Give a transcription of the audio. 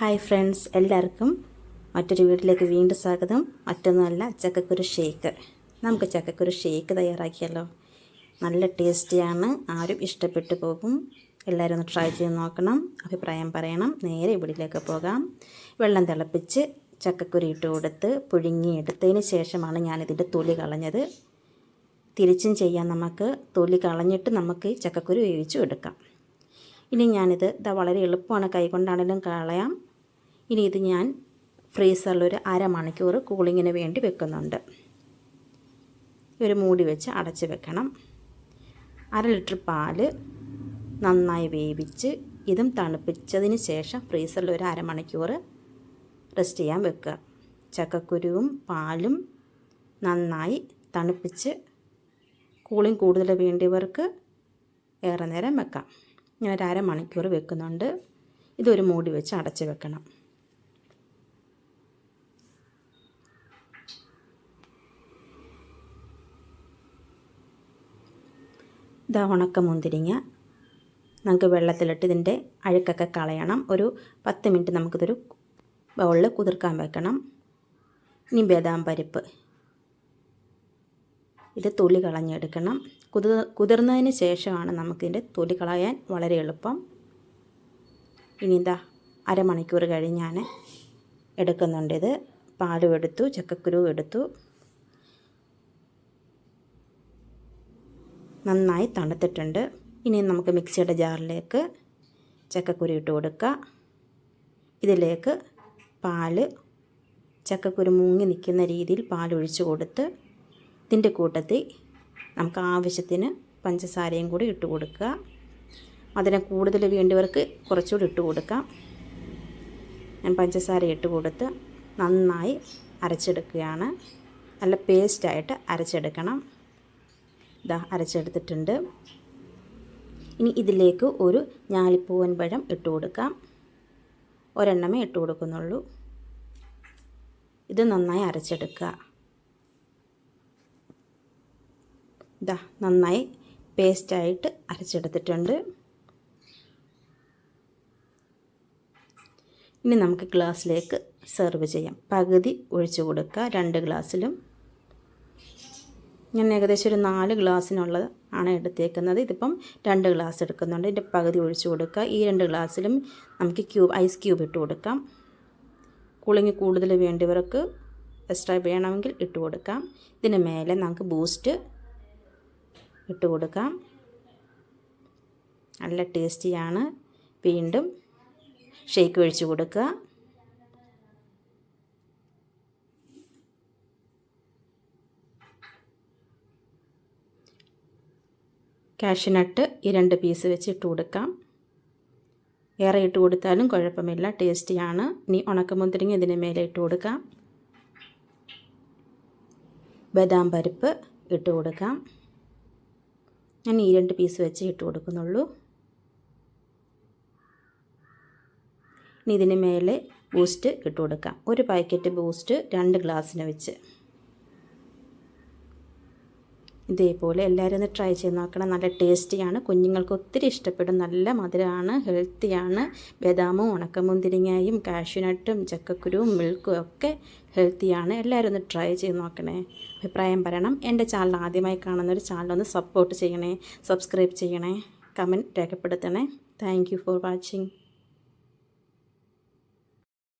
Hi friends എല്ലാവർക്കും മറ്റൊരു വീട്ടിലേക്ക് വീണ്ടും സ്വാഗതം. മറ്റൊന്നുമല്ല ചക്കക്കുരു ഷേക്ക്. നമുക്ക് ചക്കക്കുരു ഷേക്ക് തയ്യാറാക്കിയല്ലോ നല്ല ടേസ്റ്റിയാണ് ആരും ഇഷ്ടപ്പെട്ടു പോകും. എല്ലാവരും ഒന്ന് ട്രൈ ചെയ്ത് നോക്കണം അഭിപ്രായം പറയണം. നേരെ ഇവിടിലേക്ക് പോകാം. വെള്ളം തിളപ്പിച്ച് ചക്കക്കുരു ഇട്ട് കൊടുത്ത് പുഴുങ്ങിയെടുത്തതിന് ശേഷമാണ് ഞാനിതിന്റെ തൊലി കളഞ്ഞത്. തിരിച്ചും ചെയ്യാൻ നമുക്ക്. തൊലി കളഞ്ഞിട്ട് നമുക്ക് ചക്കക്കുരു വേവിച്ചു എടുക്കാം. ഇനി ഞാനിത് ഇതാ വളരെ എളുപ്പമാണ് കൈകൊണ്ടാണെങ്കിലും കളയാം. ഇനി ഇത് ഞാൻ ഫ്രീസറിൽ ഒരു അരമണിക്കൂർ കൂളിങ്ങിന് വേണ്ടി വെക്കുന്നുണ്ട്. ഒരു മൂടി വെച്ച് അടച്ച് വെക്കണം. അര ലിറ്റർ പാൽ നന്നായി വേവിച്ച് ഇതും തണുപ്പിച്ചതിന് ശേഷം ഫ്രീസറിൽ ഒരു അരമണിക്കൂർ റെസ്റ്റ് ചെയ്യാൻ വെക്കുക. ചക്കക്കുരുവും പാലും നന്നായി തണുപ്പിച്ച് കൂളിംഗ് കൂടുതൽ വേണ്ടിയവർക്ക് ഏറെ നേരം വെക്കാം. ഞാൻ ഒരു അരമണിക്കൂർ വെക്കുന്നുണ്ട്. ഇതൊരു മൂടി വെച്ച് അടച്ച് വെക്കണം. ഇതാ ഉണക്ക മുന്തിരിങ്ങ. നമുക്ക് വെള്ളത്തിലിട്ട് ഇതിന്റെ അഴുക്കൊക്കെ കളയണം. ഒരു പത്ത് മിനിറ്റ് നമുക്കിതൊരു ബൗളിൽ കുതിർക്കാൻ വെക്കണം. ഇനി ബദാം പരിപ്പ്. ഇത് തൊലി കളഞ്ഞെടുക്കണം. കുതിർ കുതിർന്നതിന് ശേഷമാണ് നമുക്കിതിന്റെ തൊലി കളയാൻ വളരെ എളുപ്പം. ഇനി എന്താ അരമണിക്കൂർ കഴിഞ്ഞ് ഞാൻ എടുക്കുന്നുണ്ട് ഇത്. പാലും എടുത്തു ചക്കക്കുരു എടുത്തു. നന്നായി തണുത്തിട്ടുണ്ട്. ഇനി നമുക്ക് മിക്സിയുടെ ജാറിലേക്ക് ചക്കക്കുരു ഇട്ട് കൊടുക്കുക ഇതിലേക്ക് പാൽ ചക്കക്കുരു മുങ്ങി നിൽക്കുന്ന രീതിയിൽ പാലൊഴിച്ച് കൊടുത്ത് ഇതിന്റെ കൂട്ടത്തിൽ നമുക്ക് ആവശ്യത്തിന് പഞ്ചസാരയും കൂടി ഇട്ട് കൊടുക്കുക അതിനെ കൂടുതൽ വേണ്ടിയവർക്ക് കുറച്ചുകൂടി ഇട്ട് കൊടുക്കാം. ഞാൻ പഞ്ചസാര ഇട്ട് കൊടുത്ത് നന്നായി അരച്ചെടുക്കുകയാണ്. നല്ല പേസ്റ്റായിട്ട് അരച്ചെടുക്കണം. ഇതാ അരച്ചെടുത്തിട്ടുണ്ട്. ഇനി ഇതിലേക്ക് ഒരു ഞാലിപ്പൂവൻ പഴം ഇട്ട് കൊടുക്കാം. ഒരെണ്ണമേ ഇട്ട് കൊടുക്കുന്നുള്ളൂ. ഇത് നന്നായി അരച്ചെടുക്കുക. ഇതാ നന്നായി പേസ്റ്റായിട്ട് അരച്ചെടുത്തിട്ടുണ്ട്. ഇനി നമുക്ക് ഗ്ലാസ്സിലേക്ക് സെർവ് ചെയ്യാം. പകുതി ഒഴിച്ചു കൊടുക്കുക. രണ്ട് ഗ്ലാസ്സിലും ഞാൻ ഏകദേശം ഒരു നാല് ഗ്ലാസ്സിനുള്ളത് ആണ് എടുത്തേക്കുന്നത്. ഇതിപ്പം രണ്ട് ഗ്ലാസ് എടുക്കുന്നുണ്ട്. ഇതിന്റെ പകുതി ഒഴിച്ചു കൊടുക്കുക. ഈ രണ്ട് ഗ്ലാസ്സിലും നമുക്ക് ക്യൂബ് ഐസ് ക്യൂബ് ഇട്ട് കൊടുക്കാം. കുളിങ്ങി കൂടുതൽ വേണ്ടിയവർക്ക് എക്സ്ട്രാ വേണമെങ്കിൽ ഇട്ട് കൊടുക്കാം. ഇതിന് മേലെ നമുക്ക് ബൂസ്റ്റ് ഇട്ട് കൊടുക്കാം. നല്ല ടേസ്റ്റിയാണ്. വീണ്ടും ഷേക്ക് ഒഴിച്ച് കൊടുക്കുക. കാഷ്യനട്ട് ഈ രണ്ട് പീസ് വെച്ചിട്ട് കൊടുക്കാം. ഏറെ ഇട്ട് കൊടുത്താലും കുഴപ്പമില്ല ടേസ്റ്റിയാണ് ഇനി ഉണക്കമുന്തിരിങ്ങ ഇതിന് മേലെ ഇട്ട് കൊടുക്കാം. ബദാം പരിപ്പ് ഇട്ട് കൊടുക്കാം. ഞാൻ ഈ രണ്ട് പീസ് വെച്ച് ഇട്ട് കൊടുക്കുന്നുള്ളൂ. ഇനി ഇതിന് മേലെ ബൂസ്റ്റ് ഇട്ട് കൊടുക്കാം. ഒരു പാക്കറ്റ് ബൂസ്റ്റ് രണ്ട് ഗ്ലാസ്സിന് വെച്ച്. ഇതേപോലെ എല്ലാവരും ഒന്ന് ട്രൈ ചെയ്ത് നോക്കണം. നല്ല ടേസ്റ്റിയാണ് കുഞ്ഞുങ്ങൾക്ക് ഒത്തിരി ഇഷ്ടപ്പെടും. നല്ല മധുരമാണ് ഹെൽത്തിയാണ് ബദാമും ഉണക്കമുന്തിരിങ്ങയും കാഷ്യൂനട്ടും ചക്കക്കുരുവും മിൽക്കും ഒക്കെ ഹെൽത്തിയാണ് എല്ലാവരും ഒന്ന് ട്രൈ ചെയ്ത് നോക്കണേ. അഭിപ്രായം പറയണം. എന്റെ ചാനൽ ആദ്യമായി കാണുന്ന കാണുന്നൊരു ചാനലൊന്ന് സപ്പോർട്ട് ചെയ്യണേ. സബ്സ്ക്രൈബ് ചെയ്യണേ. കമന്റ് രേഖപ്പെടുത്തണേ. Thank for watching